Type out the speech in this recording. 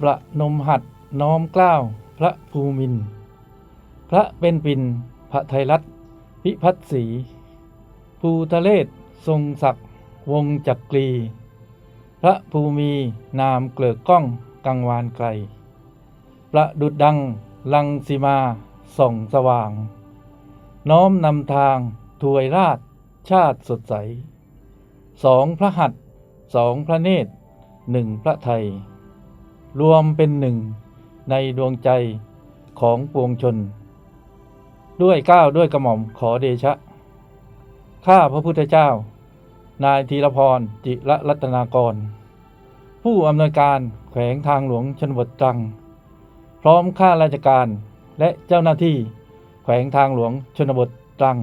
ประนมหัดน้อมกล้าว พระภูมิน พระเป็นปินพระไทยรัฐพิพัฒน์ศรีภูทะเลศทรงศักดิ์วงจักรี พระภูมินามเกลือกก้องกังวานไกล ประดุดดังลังสีมาส่องสว่าง น้อมนำทางถวยราชชาติสดใส สองพระหัตถ์สองพระเนตรหนึ่งพระไทย รวมเป็นหนึ่งในดวงใจของปวงชน ด้วยก้าวด้วยกระหม่อมขอเดชะ ข้าพระพุทธเจ้า นายธีรพรจิระรัตนากร ผู้อำนวยการแขวงทางหลวงชนบทตรัง พร้อมข้าราชการและเจ้าหน้าที่แขวงทางหลวงชนบทตรัง